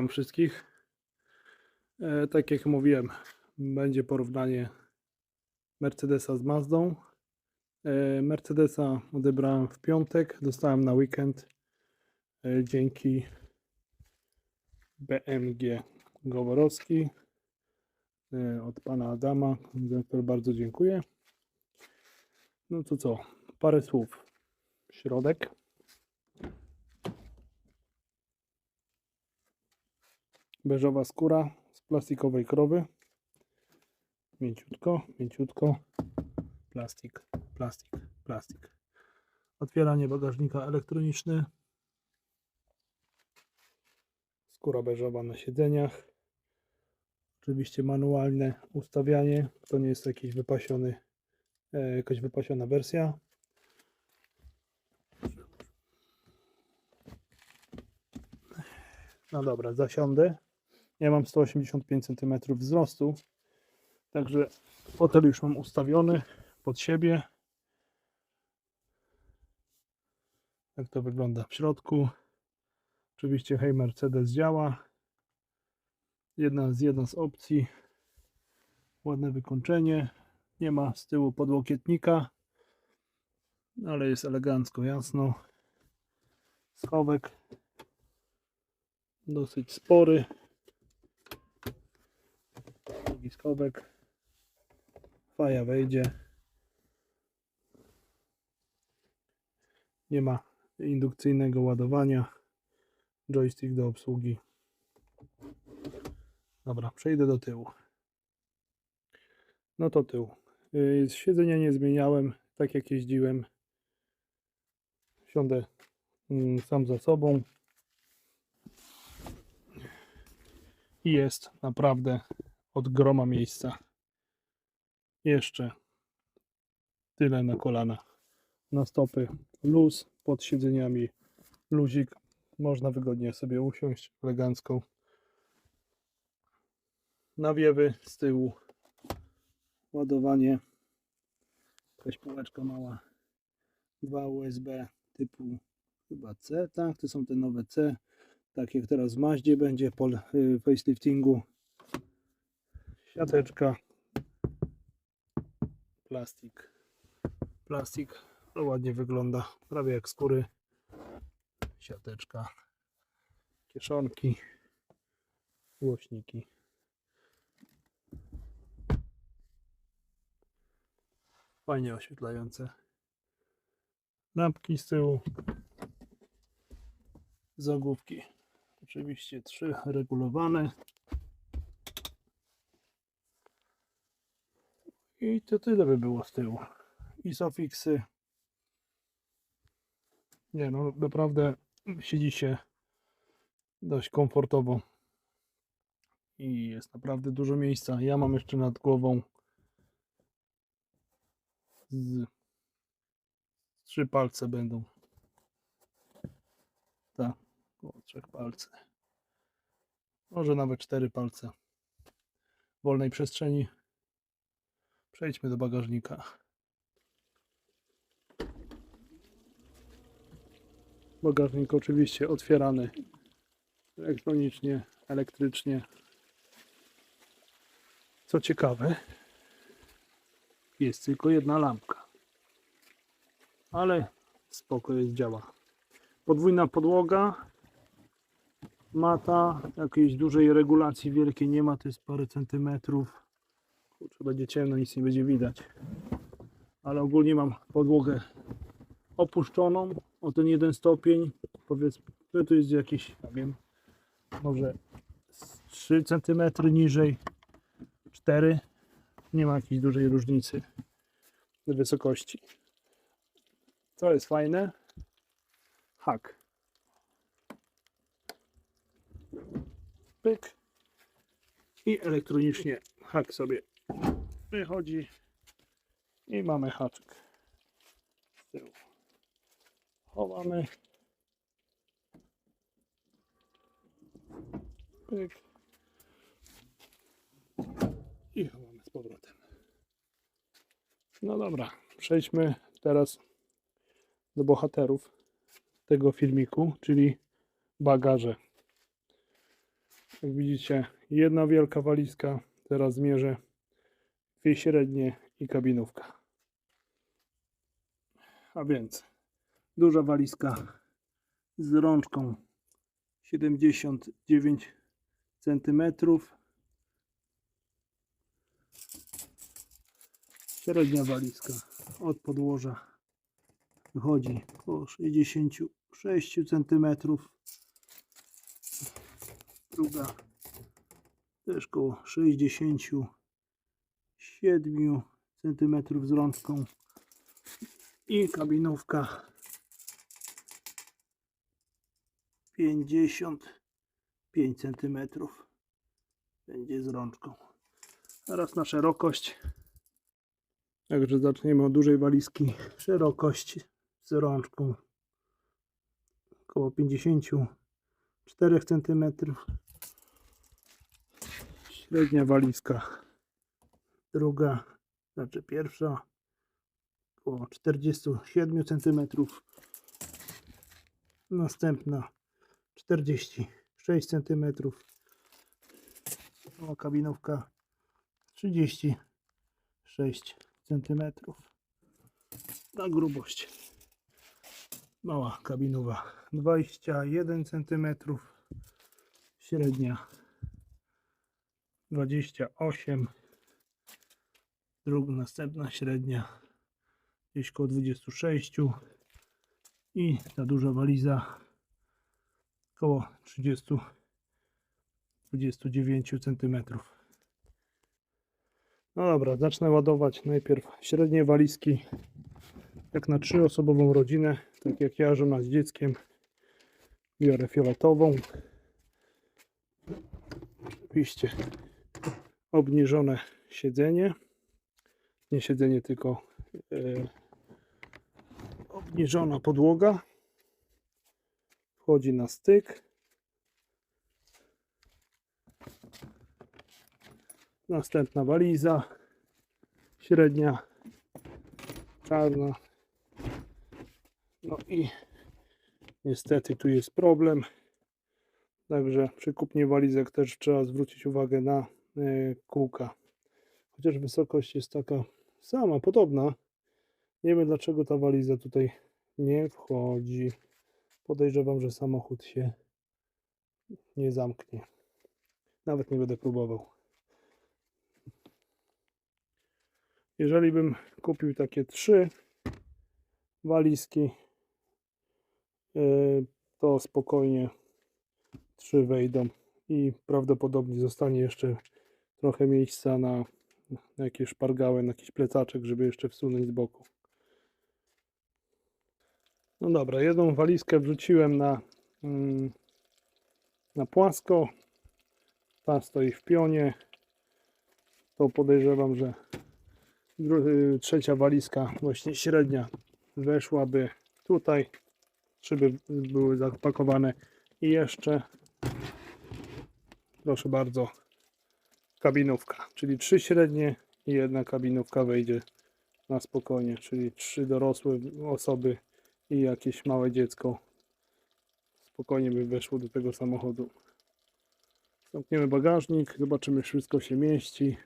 Witam wszystkich. E, tak jak mówiłem, będzie porównanie Mercedesa z Mazdą. E, Mercedesa odebrałem w piątek, dostałem na weekend e, dzięki BMG Goworowski od pana Adama, za który bardzo dziękuję. No to co, parę słów. Środek. Beżowa skóra z plastikowej krowy. Mięciutko, mięciutko. Plastik, plastik, plastik. Otwieranie bagażnika elektroniczny. Skóra beżowa na siedzeniach. Oczywiście manualne ustawianie. To nie jest jakiś wypasiony, e, jakaś wypasiona wersja. No dobra, zasiądę. Ja mam 185 cm wzrostu, także fotel już mam ustawiony pod siebie. Jak to wygląda w środku. Oczywiście hej Mercedes działa. Jedna z, jedna z opcji. Ładne wykończenie. Nie ma z tyłu podłokietnika, ale jest elegancko, jasno. Schowek dosyć spory skobek. Faja wejdzie. Nie ma indukcyjnego ładowania. Joystick do obsługi. Dobra, przejdę do tyłu. No to tył. Yy, Siedzenia nie zmieniałem, tak jak jeździłem. Siądę mm, sam za sobą. I jest naprawdę od groma miejsca. Jeszcze tyle na kolana. Na stopy luz, pod siedzeniami luzik. Można wygodnie sobie usiąść elegancko. Nawiewy z tyłu. Ładowanie. Jakaś półeczka mała. Dwa USB typu chyba C, tak? To są te nowe C. Tak jak teraz w Maździe będzie po y, faceliftingu siateczka, plastik, plastik, to ładnie wygląda, prawie jak skóry, siateczka, kieszonki, głośniki. Fajnie oświetlające. Lampki z tyłu. Zagłówki. Oczywiście trzy regulowane. I to tyle by było z tyłu. I sofiksy. Nie no, naprawdę siedzi się dość komfortowo. I jest naprawdę dużo miejsca. Ja mam jeszcze nad głową z trzy palce będą. Tak, około trzech palce. Może nawet cztery palce wolnej przestrzeni. Przejdźmy do bagażnika. Bagażnik oczywiście otwierany elektronicznie, elektrycznie. Co ciekawe, jest tylko jedna lampka. Ale spoko jest, działa. Podwójna podłoga. Mata, jakiejś dużej regulacji wielkiej nie ma, to jest parę centymetrów. Kurczę, będzie ciemno, nic nie będzie widać. Ale ogólnie mam podłogę opuszczoną o ten jeden stopień. Powiedzmy, to jest jakiś, nie wiem, może z 3 cm niżej, 4. Nie ma jakiejś dużej różnicy w wysokości. Co jest fajne? Hak. Pyk. I elektronicznie hak sobie wychodzi i mamy haczyk z tyłu. Chowamy. Pyk. I chowamy z powrotem. No dobra, przejdźmy teraz do bohaterów tego filmiku, czyli bagaże. Jak widzicie, jedna wielka walizka. Teraz zmierzę dwie średnie i kabinówka. A więc duża walizka z rączką 79 cm. Średnia walizka od podłoża wychodzi około 66 cm. Druga też koło 67 cm z rączką i kabinówka 55 cm będzie z rączką. Teraz na szerokość. Także zaczniemy od dużej walizki. Szerokość z rączką około 54 cm. Średnia walizka. Druga, znaczy pierwsza około 47 cm. Następna 46 cm. O, kabinówka 36 cm. Na grubość. Mała kabinowa 21 cm. Średnia 28 Druga, następna średnia gdzieś koło 26 i ta duża waliza około 30 29 cm. No dobra, zacznę ładować najpierw średnie walizki jak na trzyosobową rodzinę, tak jak ja, żona z dzieckiem. Biorę fioletową. Oczywiście obniżone siedzenie. Nie siedzenie, tylko e, obniżona podłoga. Wchodzi na styk. Następna waliza. Średnia. Czarna. No i niestety tu jest problem. Także przy kupnie walizek też trzeba zwrócić uwagę na e, kółka. Chociaż wysokość jest taka sama, podobna. Nie wiem dlaczego ta waliza tutaj nie wchodzi. Podejrzewam, że samochód się nie zamknie. Nawet nie będę próbował. Jeżeli bym kupił takie trzy walizki, yy, to spokojnie trzy wejdą i prawdopodobnie zostanie jeszcze trochę miejsca na, na jakieś szpargały, na jakiś plecaczek, żeby jeszcze wsunąć z boku. No dobra, jedną walizkę wrzuciłem na, mm, na płasko. Ta stoi w pionie. To podejrzewam, że y, trzecia walizka, właśnie średnia, weszłaby tutaj. Szyby były zapakowane i jeszcze, proszę bardzo, kabinówka, czyli trzy średnie i jedna kabinówka wejdzie na spokojnie, czyli trzy dorosłe osoby i jakieś małe dziecko spokojnie by weszło do tego samochodu. Zamkniemy bagażnik, zobaczymy, czy wszystko się mieści.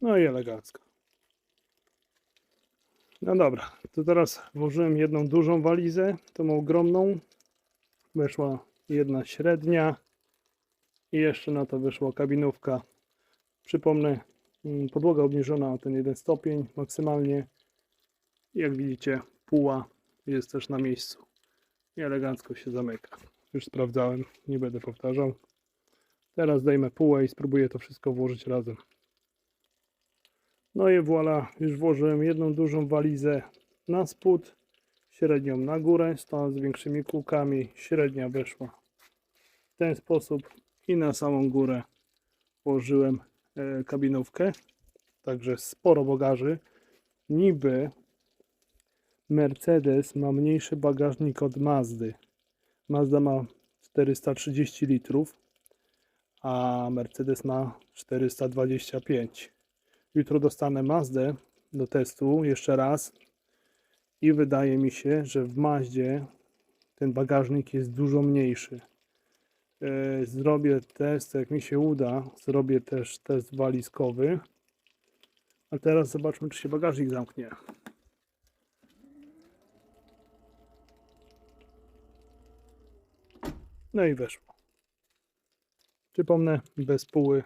No i elegancko. No dobra, to teraz włożyłem jedną dużą walizę, tą ogromną. Weszła jedna średnia i jeszcze na to wyszła kabinówka. Przypomnę, mm, podłoga obniżona o ten jeden stopień maksymalnie. Jak widzicie, puła jest też na miejscu i elegancko się zamyka. Już sprawdzałem, nie będę powtarzał. Teraz zdejmę pułę i spróbuję to wszystko włożyć razem. No i voilà, już włożyłem jedną dużą walizę na spód, średnią na górę, z tą z większymi kółkami, średnia weszła w ten sposób i na samą górę włożyłem e, kabinówkę, także sporo bagaży. Niby Mercedes ma mniejszy bagażnik od Mazdy. Mazda ma 430 litrów, a Mercedes ma 425. Jutro dostanę Mazdę do testu jeszcze raz I wydaje mi się, że w Maździe ten bagażnik jest dużo mniejszy. E, Zrobię test, jak mi się uda, zrobię też test walizkowy. A teraz zobaczmy, czy się bagażnik zamknie. No i weszło. Przypomnę, bez póły.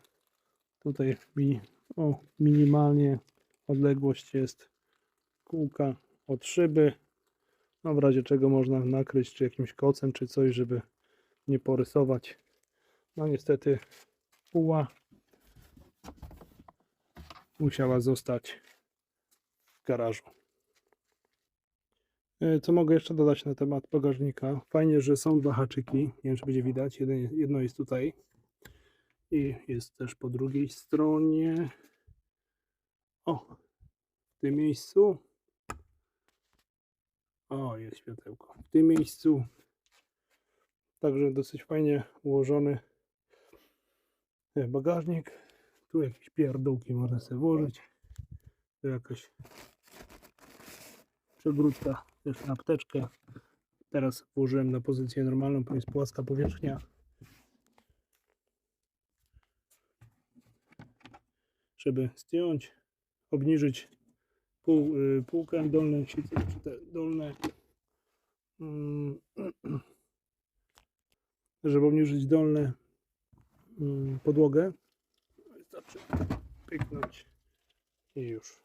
Tutaj mi, o, minimalnie odległość jest kółka od szyby. No w razie czego można nakryć czy jakimś kocem, czy coś, żeby nie porysować. No niestety puła musiała zostać w garażu. E, Co mogę jeszcze dodać na temat bagażnika? Fajnie, że są dwa haczyki. Nie wiem, czy będzie widać. Jedno jest tutaj i jest też po drugiej stronie. O, w tym miejscu. O, jest światełko. W tym miejscu. Także dosyć fajnie ułożony e, bagażnik. Tu jakieś pierdółki można sobie włożyć. Tu jakaś przegródka też na apteczkę. Teraz włożyłem na pozycję normalną, bo jest płaska powierzchnia. Żeby zdjąć, obniżyć pół, y, półkę dolne, czy te dolne, mm, żeby obniżyć dolne mm, podłogę. Wystarczy pyknąć i już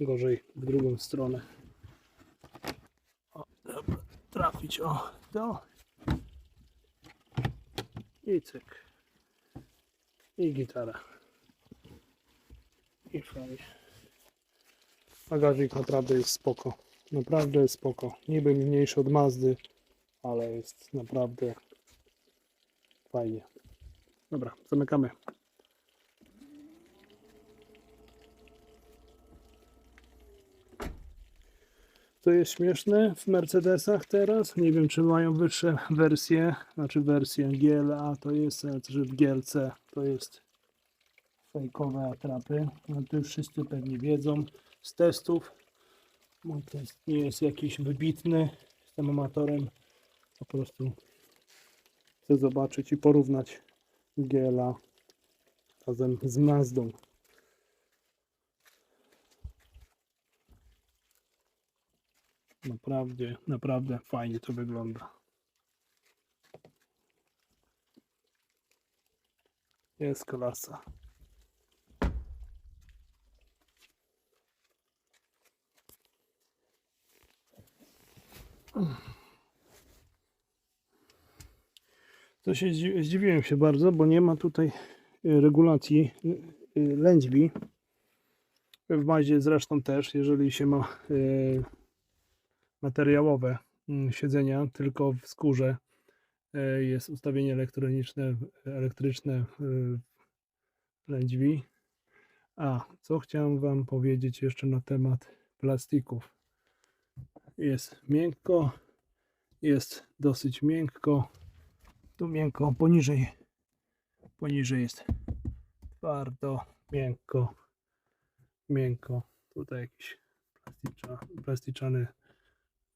gorzej w drugą stronę. O, dobra, trafić, o, to. I cyk. I gitara. I fajnie. Bagażnik naprawdę jest spoko. Naprawdę jest spoko. Niby mniejszy od Mazdy, ale jest naprawdę fajnie. Dobra, zamykamy. Co jest śmieszne w Mercedesach teraz? Nie wiem, czy mają wyższe wersje, znaczy wersję GLA to jest, czy w GLC to jest fejkowe atrapy. No to już wszyscy pewnie wiedzą z testów. Mój test nie jest jakiś wybitny. Jestem amatorem. Po prostu chcę zobaczyć i porównać GLA razem z Mazdą. Naprawdę, naprawdę fajnie to wygląda. Jest klasa. To się zdzi- zdziwiłem się bardzo, bo nie ma tutaj y, regulacji y, y, lędźwi. W mazie zresztą też, jeżeli się ma materiałowe mm, siedzenia, tylko w skórze jest ustawienie elektroniczne, elektryczne lędźwi. A, co chciałem Wam powiedzieć jeszcze na temat plastików. Jest miękko, jest dosyć miękko. Tu miękko, poniżej, poniżej jest twardo, miękko, miękko. Tutaj jakiś plasticza, plasticzany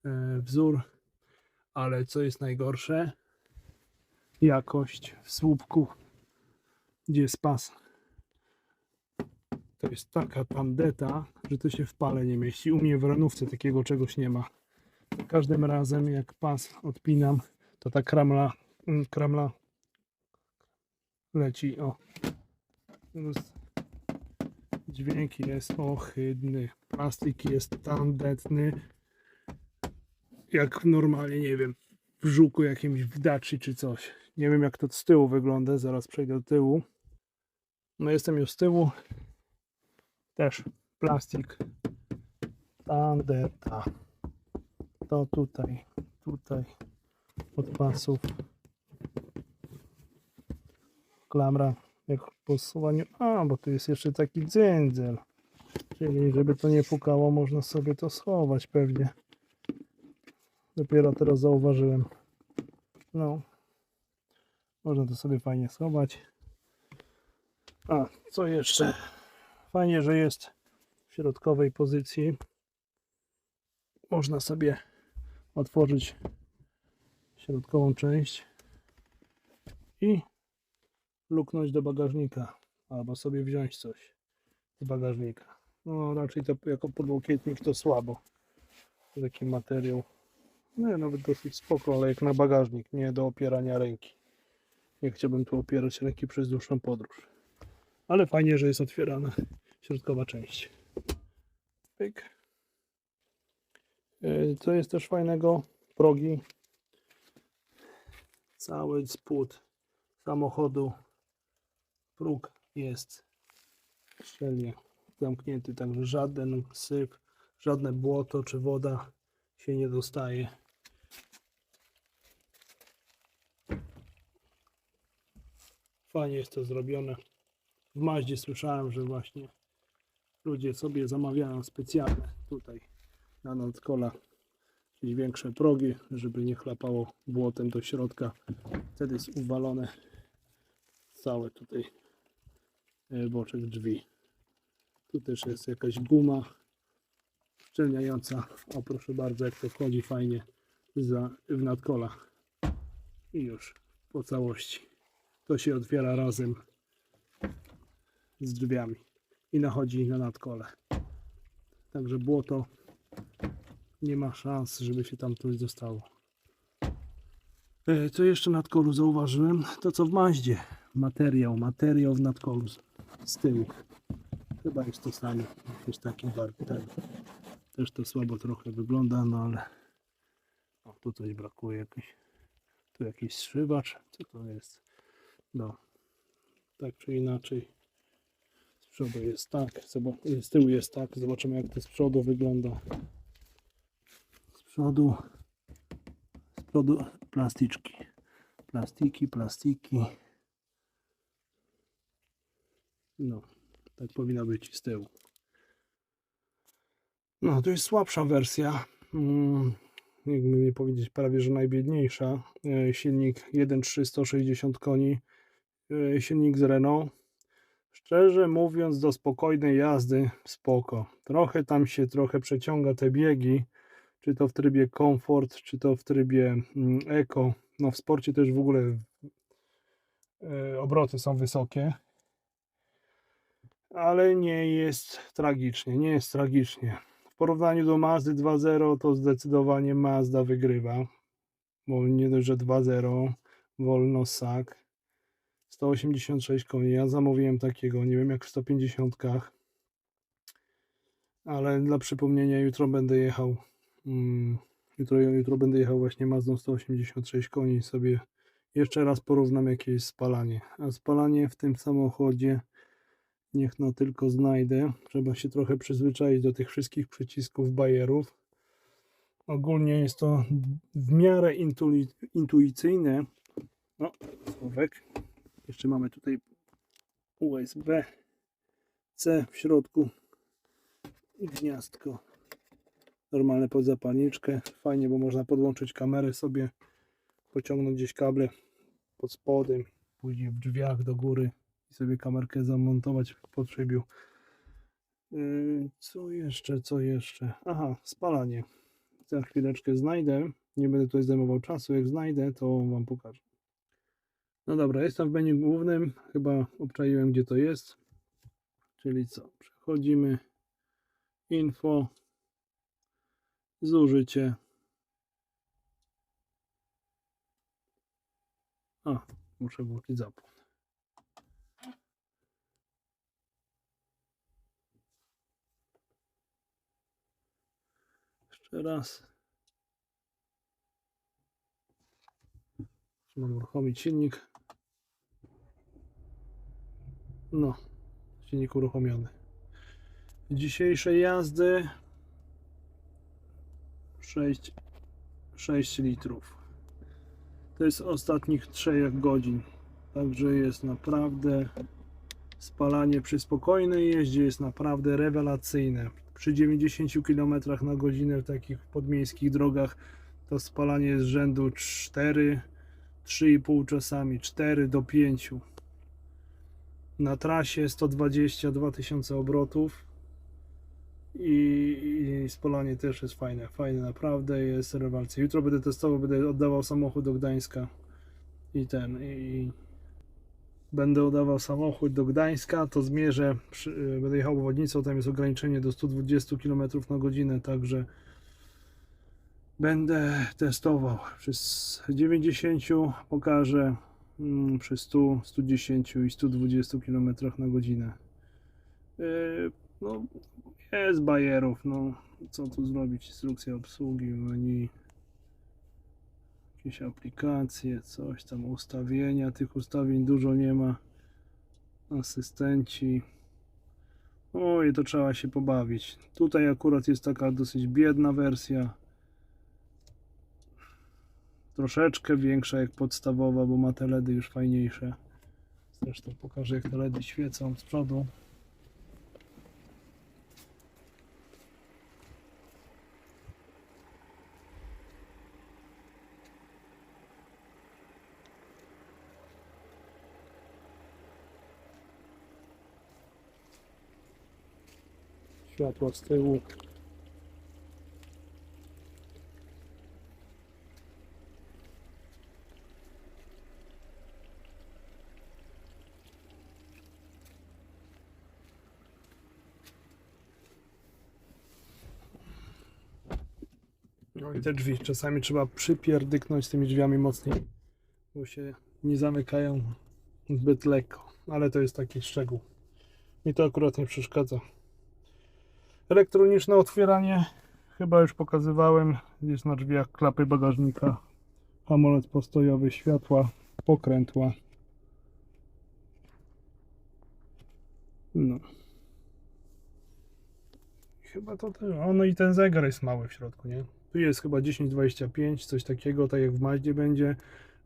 e, wzór, ale co jest najgorsze? Jakość w słupku, gdzie jest pas. To jest taka tandeta, że to się w pale nie mieści. U mnie w ranówce takiego czegoś nie ma. Każdym razem jak pas odpinam, to ta kramla, mm, kramla leci. O. Dźwięk jest ohydny. Plastik jest tandetny jak normalnie, nie wiem, w żuku jakimś w Daci czy coś. Nie wiem jak to z tyłu wygląda, zaraz przejdę do tyłu. No jestem już z tyłu. Też plastik. Tandeta. To tutaj, tutaj od pasów. Klamra jak po zsuwaniu. A, bo tu jest jeszcze taki dzędzel. Czyli żeby to nie pukało, można sobie to schować pewnie. Dopiero teraz zauważyłem. No. Można to sobie fajnie schować. A, co jeszcze? Fajnie, że jest w środkowej pozycji. można sobie otworzyć środkową część i luknąć do bagażnika albo sobie wziąć coś z bagażnika. No raczej to jako podłokietnik to słabo. Taki materiał. No nawet dosyć spoko, ale jak na bagażnik, nie do opierania ręki. Nie chciałbym tu opierać ręki przez dłuższą podróż. Ale fajnie, że jest otwierana środkowa część. Pyk. Yy, Co jest też fajnego? Progi. Cały spód samochodu. Próg jest szczelnie zamknięty, także żaden syp, żadne błoto czy woda się nie dostaje. Fajnie jest to zrobione. W Maździe słyszałem, że właśnie ludzie sobie zamawiają specjalne tutaj na nadkola jakieś większe progi, żeby nie chlapało błotem do środka. Wtedy jest uwalone całe tutaj e, boczek drzwi. Tu też jest jakaś guma szczelniająca. O proszę bardzo, jak to wchodzi fajnie za, w nadkola. I już po całości. To się otwiera razem z drzwiami i nachodzi na nadkole. Także błoto nie ma szans, żeby się tam coś dostało. E, Co jeszcze na nadkolu zauważyłem? To co w Maździe. Materiał, materiał w nadkolu z, tyłu. Chyba jest to samo. Jakiś taki bark. Ten. Też to słabo trochę wygląda, no ale o, tu coś brakuje jakiś. Tu jakiś zszywacz. Co to jest? No. Tak czy inaczej. Przodu jest tak. Z tyłu jest tak. Zobaczymy jak to z przodu wygląda. Z przodu. Z przodu plastyczki. Plastiki, plastiki. No. Tak powinno być z tyłu. No, to jest słabsza wersja. Mm, jakby nie powiedzieć, prawie że najbiedniejsza. E, Silnik 1.3 160 koni. E, Silnik z Renault. Szczerze mówiąc, do spokojnej jazdy spoko. Trochę tam się trochę przeciąga te biegi, czy to w trybie komfort, czy to w trybie mm, eco. No w sporcie też w ogóle e, obroty są wysokie ale nie jest tragicznie, nie jest tragicznie. W porównaniu do Mazdy 2.0 to zdecydowanie Mazda wygrywa, bo nie dość, że 2.0 wolno sak 186 koni, ja zamówiłem takiego, nie wiem jak w 150 ale dla przypomnienia jutro będę jechał mm, jutro, jutro będę jechał właśnie Mazdą 186 koni i sobie jeszcze raz porównam jakie jest spalanie, a spalanie w tym samochodzie Niech no tylko znajdę. Trzeba się trochę przyzwyczaić do tych wszystkich przycisków bajerów. Ogólnie jest to w miarę intui- intuicyjne. No, słowek. Jeszcze mamy tutaj USB C w środku i gniazdko. Normalne pod zapalniczkę. Fajnie, bo można podłączyć kamerę sobie, pociągnąć gdzieś kable pod spodem, później w drzwiach do góry i sobie kamerkę zamontować w potrzebiu. Yy, Co jeszcze, co jeszcze? Aha, spalanie. Za chwileczkę znajdę. Nie będę tutaj zajmował czasu. Jak znajdę, to Wam pokażę. No dobra, jestem w menu głównym. Chyba obczaiłem, gdzie to jest. Czyli co? Przechodzimy. Info. Zużycie. A, muszę włączyć zapłon. Jeszcze raz. Mam uruchomić silnik. No, silnik uruchomiony. Dzisiejszej jazdy 6, 6 litrów. To jest ostatnich 3 godzin. Także jest naprawdę spalanie przy spokojnej jeździe jest naprawdę rewelacyjne. Przy 90 km na godzinę w takich podmiejskich drogach to spalanie jest rzędu 4, 3,5 czasami 4 do 5. Na trasie 122 tysiące obrotów I, i spalanie też jest fajne, fajne naprawdę jest rewelacja. Jutro będę testował, będę oddawał samochód do Gdańska i ten, i będę oddawał samochód do Gdańska, to zmierzę, przy, y, będę jechał obwodnicą, tam jest ograniczenie do 120 km na godzinę, także będę testował. Przez 90 pokażę, przy 100, 110 i 120 km na godzinę. Yy, no, jest bajerów, no co tu zrobić? Instrukcja obsługi, menu, jakieś aplikacje, coś tam, ustawienia. Tych ustawień dużo nie ma. Asystenci. Oj, to trzeba się pobawić. Tutaj akurat jest taka dosyć biedna wersja. Troszeczkę większa jak podstawowa, bo ma te LEDy już fajniejsze. Zresztą pokażę jak te LEDy świecą z przodu. Światła z tyłu. I te drzwi. Czasami trzeba przypierdyknąć tymi drzwiami mocniej, bo się nie zamykają zbyt lekko. Ale to jest taki szczegół. Mi to akurat nie przeszkadza. Elektroniczne otwieranie chyba już pokazywałem. Jest na drzwiach klapy bagażnika, hamulec postojowy, światła, pokrętła. No. Chyba to też. O, no i ten zegar jest mały w środku, nie? Tu jest chyba 1025, coś takiego, tak jak w Mazdzie będzie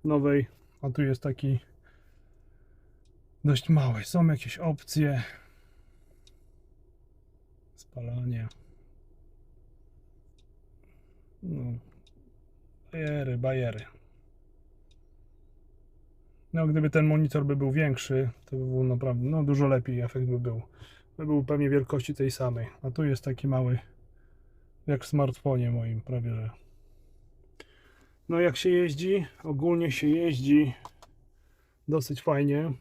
nowej, a tu jest taki dość mały. Są jakieś opcje. Spalanie. No. Bajery, bajery. No, gdyby ten monitor by był większy, to by było naprawdę, no dużo lepiej efekt by był. By był pewnie wielkości tej samej. A tu jest taki mały, jak w smartfonie moim, prawie że. No, jak się jeździ, ogólnie się jeździ dosyć fajnie,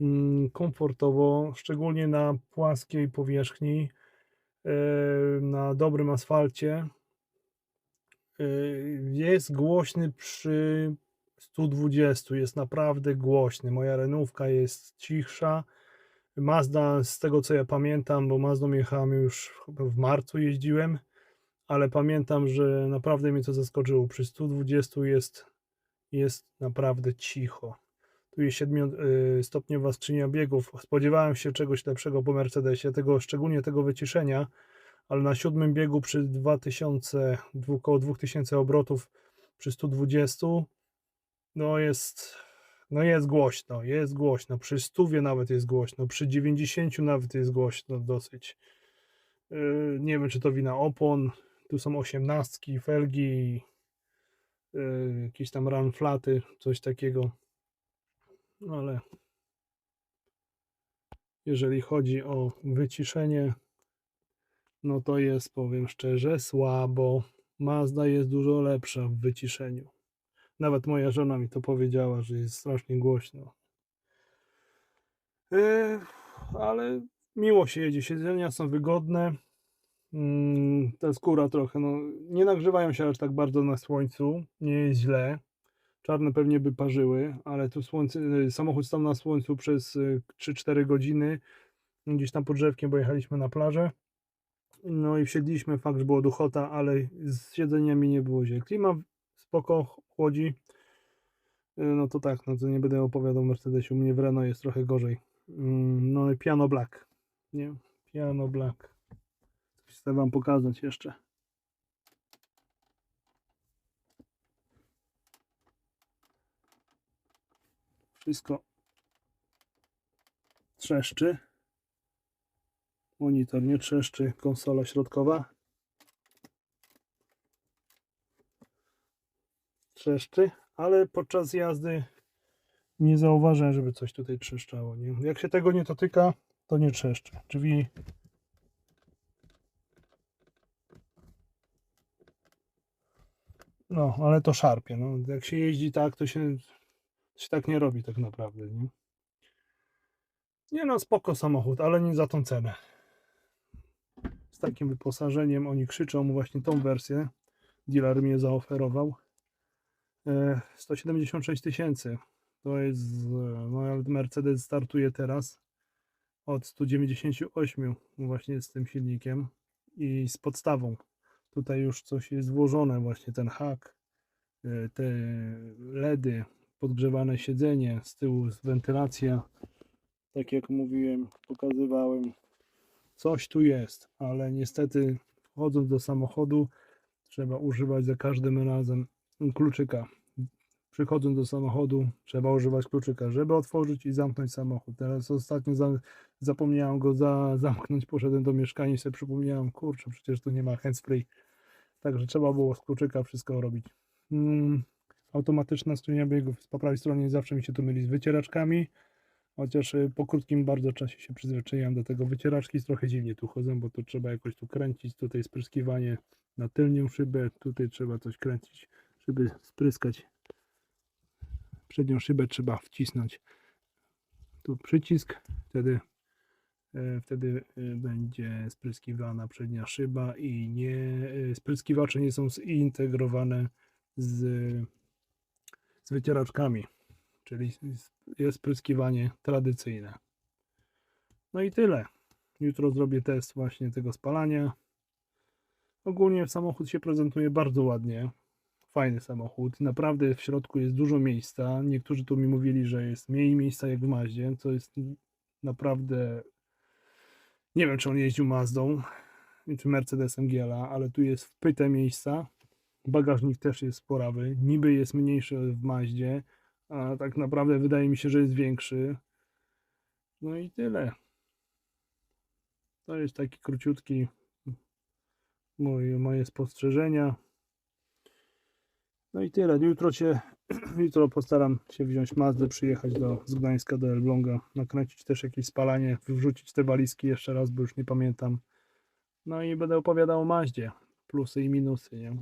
mm, komfortowo, szczególnie na płaskiej powierzchni e, na dobrym asfalcie. E, Jest głośny przy 120, jest naprawdę głośny. Moja renówka jest cichsza. Mazda, z tego co ja pamiętam, bo Mazdą jechałem już w marcu jeździłem, ale pamiętam, że naprawdę mnie to zaskoczyło. Przy 120 jest, jest naprawdę cicho. Tu jest 7-stopniowa skrzynia biegów. Spodziewałem się czegoś lepszego po Mercedesie, tego, szczególnie tego wyciszenia, ale na siódmym biegu przy 2000, dwu- około 2000 obrotów przy 120 no jest, no jest głośno, jest głośno. Przy 100 nawet jest głośno, przy 90 nawet jest głośno dosyć. Yy, nie wiem, czy to wina opon. Tu są osiemnastki, felgi, yy, jakieś tam run flaty, coś takiego. No ale jeżeli chodzi o wyciszenie, no to jest, powiem szczerze, słabo. Mazda jest dużo lepsza w wyciszeniu. Nawet moja żona mi to powiedziała, że jest strasznie głośno. Yy, ale miło się jedzie. Siedzenia są wygodne. Mm, ta skóra trochę, no, nie nagrzewają się aż tak bardzo na słońcu. Nie jest źle. Czarne pewnie by parzyły, ale tu słońce, y, samochód stał na słońcu przez y, 3-4 godziny. Gdzieś tam pod drzewkiem, bo jechaliśmy na plażę. No i wsiedliśmy, fakt, że było duchota, ale z siedzeniami nie było źle. Klima spoko, chłodzi. Y, No to tak, no to nie będę opowiadał Mercedesie. U mnie w Renault jest trochę gorzej. Mm, No i piano black. Nie, piano black. Chcę wam pokazać jeszcze. Wszystko trzeszczy. Monitor nie trzeszczy, konsola środkowa. Trzeszczy, ale podczas jazdy nie zauważyłem, żeby coś tutaj trzeszczało. Nie? Jak się tego nie dotyka, to nie trzeszczy. Drzwi No, ale to szarpie. No. Jak się jeździ tak, to się, się tak nie robi tak naprawdę. Nie? nie no, spoko samochód, ale nie za tą cenę. Z takim wyposażeniem oni krzyczą właśnie tą wersję. Dealer mnie zaoferował. E, 176 tysięcy. To jest, e, no Mercedes startuje teraz od 198 właśnie z tym silnikiem i z podstawą. Tutaj już coś jest włożone, właśnie ten hak, y, te LEDy, podgrzewane siedzenie, z tyłu jest wentylacja. Tak jak mówiłem, pokazywałem, coś tu jest, ale niestety wchodząc do samochodu trzeba używać za każdym razem kluczyka. Przychodząc do samochodu trzeba używać kluczyka, żeby otworzyć i zamknąć samochód. Teraz ostatnio za, zapomniałem go za, zamknąć, poszedłem do mieszkania i sobie przypomniałem, kurczę, przecież tu nie ma handsfree. Także trzeba było z kluczyka wszystko robić. Mm, automatyczna skrzynia biegów po prawej stronie zawsze mi się tu myli z wycieraczkami. Chociaż y, po krótkim bardzo czasie się przyzwyczaiłem do tego. Wycieraczki trochę dziwnie tu chodzą, bo to trzeba jakoś tu kręcić. Tutaj spryskiwanie na tylnią szybę. Tutaj trzeba coś kręcić, żeby spryskać. Przednią szybę trzeba wcisnąć. Tu przycisk, wtedy wtedy e, będzie spryskiwana przednia szyba i nie e, spryskiwacze nie są zintegrowane z, z wycieraczkami, czyli jest spryskiwanie tradycyjne. No i tyle. Jutro zrobię test właśnie tego spalania. Ogólnie samochód się prezentuje bardzo ładnie. Fajny samochód. Naprawdę w środku jest dużo miejsca. Niektórzy tu mi mówili, że jest mniej miejsca jak w Maździe, co jest naprawdę nie wiem, czy on jeździł Mazdą, czy Mercedesem GLA, ale tu jest wpyte miejsca. Bagażnik też jest sporawy. Niby jest mniejszy w Maździe, a tak naprawdę wydaje mi się, że jest większy. No i tyle. To jest taki króciutki moje, moje spostrzeżenia. No i tyle. Jutro się, jutro postaram się wziąć Mazdę, przyjechać do, z Gdańska do Elbląga, nakręcić też jakieś spalanie, wrzucić te walizki jeszcze raz, bo już nie pamiętam. No i będę opowiadał o Maździe, plusy i minusy, nie?